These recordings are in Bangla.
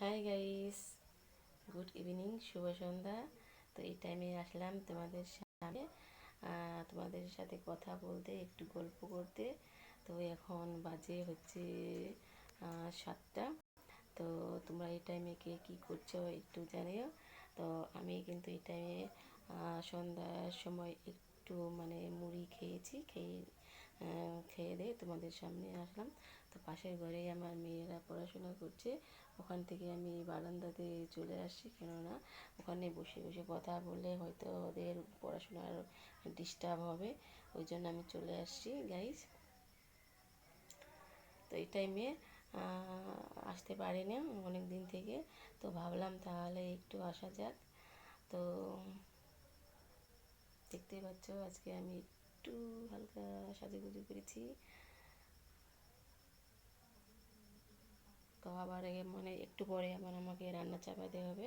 হাই গাইস গুড ইভিনিং শুভ সন্ধ্যা। তো এই টাইমে আসলাম তোমাদের সামনে তোমাদের সাথে কথা বলতে, একটু গল্প করতে। তো এখন বাজে হচ্ছে সাতটা। তো তোমরা এই টাইমে কে কী করছ একটু জানিও। তো আমি কিন্তু এই টাইমে সন্ধ্যার সময় একটু মানে মুড়ি খেয়েছি, খেয়ে খেয়ে দিয়ে তোমাদের সামনে আসলাম। তো পাশের ঘরেই আমার মেয়েরা পড়াশোনা করছে। ওখান থেকে আমি বারান্দাতে চলে আসছি, কেননা ওখানে বসে বসে কথা বললে হয়তো ওদের পড়াশোনার ডিস্টার্ব হবে, ওই জন্য আমি চলে আসছি গাইজ তো এই টাইমে আসতে পারি না অনেক দিন থেকে, তো ভাবলাম তাহলে একটু আসা যাক। তো দেখতেই পাচ্ছ আজকে আমি একটু হালকা সাজুগুজু করেছি। তো আবার মানে একটু পরে আবার আমাকে রান্না চাপাতে হবে।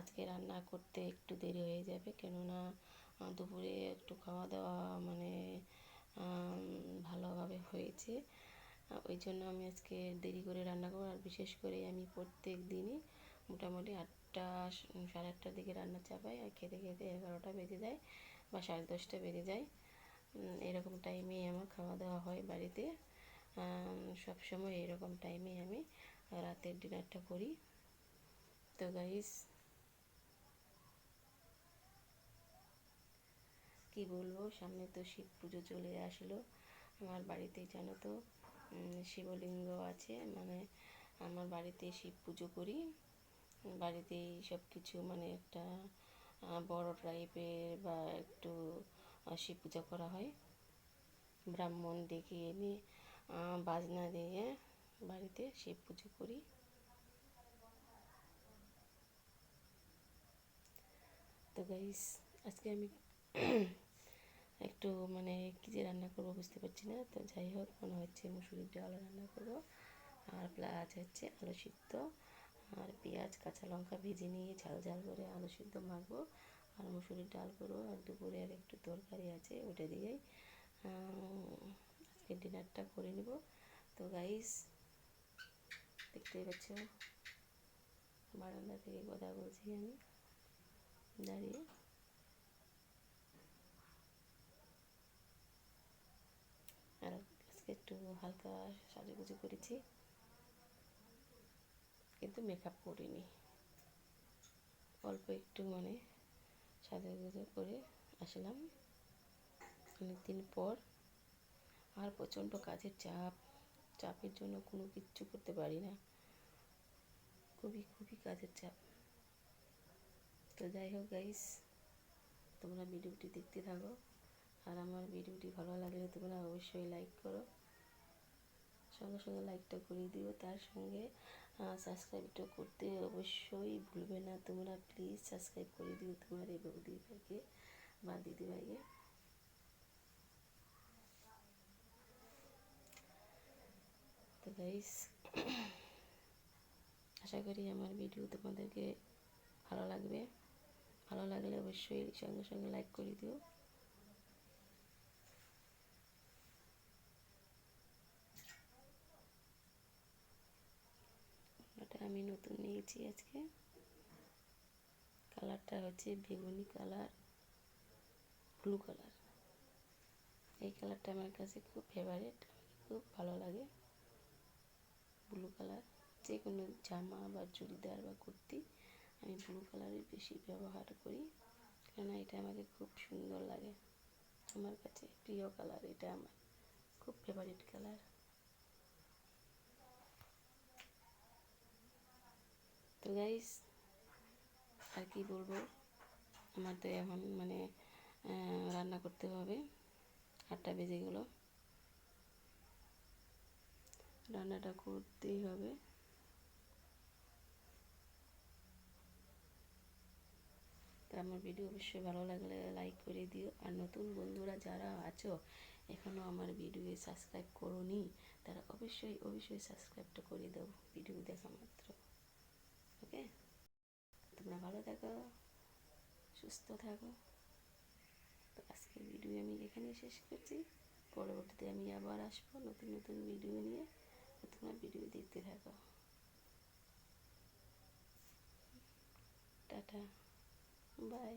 আজকে রান্না করতে একটু দেরি হয়ে যাবে কেননা দুপুরে একটু খাওয়া দাওয়া মানে ভালোভাবে হয়েছে। ওই জন্য আমি আজকে দেরি করে রান্না করব আর বিশেষ করে আমি প্রত্যেক দিনই মোটামুটি আটটা, সাড়ে আটটার দিকে রান্না চাপাই আর খেতে খেতে এগারোটা বেজে যায় বা সাড়ে দশটা বেজে যায়। এরকম টাইমেই আমার খাওয়া দাওয়া হয় বাড়িতে। সব সময় এরকম টাইমে আমি রাতের ডিনারটা করি। তো গাইস কি বলব? সামনে তো শিব পুজো চলে আসলো। আমার বাড়িতে জানো তো শিবলিঙ্গ আছে। মানে আমার বাড়িতে শিব পুজো করি। বাড়িতেই সব কিছু মানে একটা বড় টাইপের বা একটু শিব পূজা করা হয়। ব্রাহ্মণ ডেকে এনে বাজনা দিয়ে বাড়িতে শিব পুজো করি। তো গাইস আজকে আমি একটু মানে কী যে রান্না করব বুঝতে পারছি না। তো যাই হোক, মনে হচ্ছে মুসুরির ডাল রান্না করব। আর প্লাস হচ্ছে আলু সিদ্ধ আর পেঁয়াজ, কাঁচা লঙ্কা ভেজে নিয়ে ঝাল ঝাল করে আলু সিদ্ধ মাখবো। আর মুসুরির ডাল করব আর দুপুরে আর একটু তরকারি আছে, ওটা দিয়েই আজকে ডিনারটা করে নিব। তো গাইস দেখতেই পাচ্ছ, বারান্দা থেকে কথা বলছি আমি। দাঁড়িয়ে। আর আজকে একটু হালকা সাজুগুজু করেছি। কিন্তু মেকআপ করিনি। অল্প একটু মানে সাজুগুজু করে আসলাম। অনেকদিন পর আর প্রচণ্ড কাজের চাপ, চাপের জন্য কোনো কিচ্ছু করতে পারি না। খুবই খুবই কাজের চাপ। তো যাই হোক গাইস তোমরা ভিডিওটি দেখতে থাকো। আর আমার ভিডিওটি ভালো লাগলে তোমরা অবশ্যই লাইক করো। সঙ্গে সঙ্গে লাইকটা করে দিও। তার সঙ্গে সাবস্ক্রাইবটা করতে অবশ্যই ভুলবে না। তোমরা প্লিজ সাবস্ক্রাইব করে দিও তোমার এই বৌদি ভাইকে বা দিদি ভাইকে তো গাইস আশা করি আমার ভিডিও তোমাদেরকে ভালো লাগবে। ভালো লাগলে অবশ্যই সঙ্গে সঙ্গে লাইক করে দিও। ওটা আমি নতুন নিয়েছি আজকে। কালারটা হচ্ছে বেগুনি কালার ব্লু কালার। এই কালারটা আমার কাছে খুব ফেভারিট খুব ভালো লাগে। ব্লু কালার যে কোনো জামা বা চুড়িদার বা কুর্তি আমি ব্লু কালারই বেশি ব্যবহার করি, কেননা এটা আমাকে খুব সুন্দর লাগে। আমার কাছে প্রিয় কালার এটা আমার, খুব ফেভারিট কালার তো গাইস আর কি বলব? আমার তো এখন মানে রান্না করতে হবে, আটটা বেজে গেল। রান্নাটা করতেই হবে। তো আমার ভিডিও অবশ্যই ভালো লাগলে লাইক করে দিও। আর নতুন বন্ধুরা যারা আছো এখনও আমার ভিডিও সাবস্ক্রাইব করোনি, তারা অবশ্যই অবশ্যই সাবস্ক্রাইবটা করে দাও ভিডিও দেখা মাত্র। ওকে? তোমরা ভালো থাকো, সুস্থ থাকো। তো আজকের ভিডিও আমি এখানে শেষ করছি। পরবর্তীতে আমি আবার আসব নতুন নতুন ভিডিও নিয়ে। তো ভিডিও দেখতে থাকো টাটা বাই